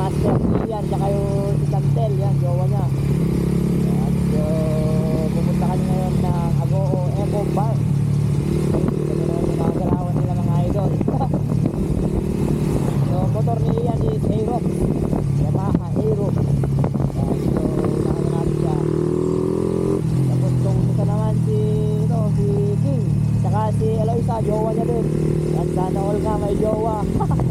Master Ian, tsaka yung si Cantel, yan, jowa niya. At so, pupunta kami ngayon ng Agoo Eco Park. Ito na naman yung mga galawan nila mga idol. so, motor ni Ian is Aerox. Yamaha Aerox. Yan, so, nakano natin siya. Tapos kung isa naman si, ito, si Tsaka si Eloisa, jowa niya din. Yan, sana all nga may jowa.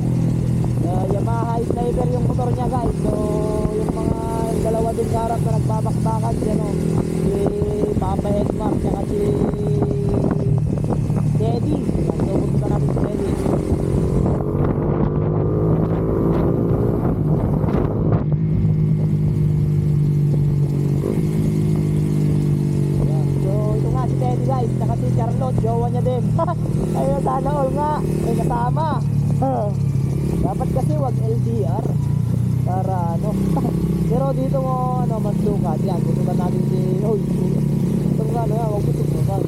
Uh, Yamaha Sniper yung motor niya guys. So, yung mga dalawa dun sa harap na nagbabakbakan si, ano, si Papa Edmar tsaka si si Eddie. Yan, so, punta natin si Eddie. Ayan. So, ito nga si Teddy guys, saka si Charlotte, jowa niya din. Ayun, sana all nga, may kasama. Dapat kasi wag LDR para ano. Pero dito mo ano mas sukat. Yan, susukat natin si Oy. Ito nga ano, wag mo susukat.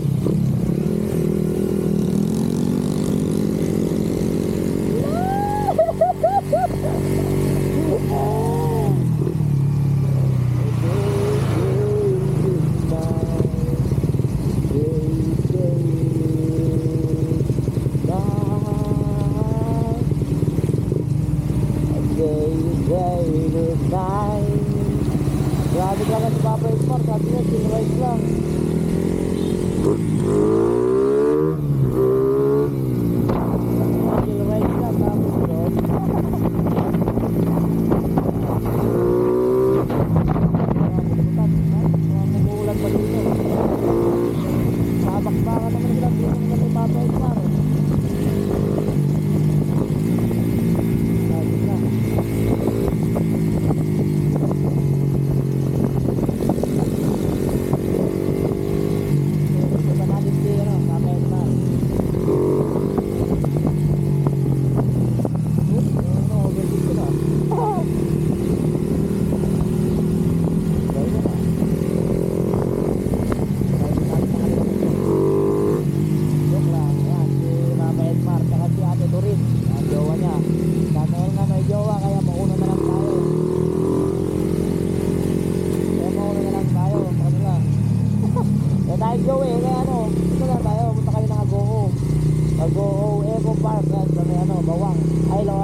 Grabe ka lang si Papa Esmar, sabi niya, sinrise lang. Sinrise lang, tapos yun. Mamulan pa dito. Sabakbakan naman sila dito ng ni Papa Esmar. Sabi na. Punta natin si ano, Papa Esmar. Uy, ano, overheat ko na. Gawin na. Gawin natin na kami. Joke lang. Ayan, si Mama Edmar, saka si Ate Dorin. Ang jowa niya. Sana all nga may jowa, kaya mauna na lang tayo. Kaya mauna na lang tayo sa kanila. Kaya tayo jowa eh, kaya ano, ito na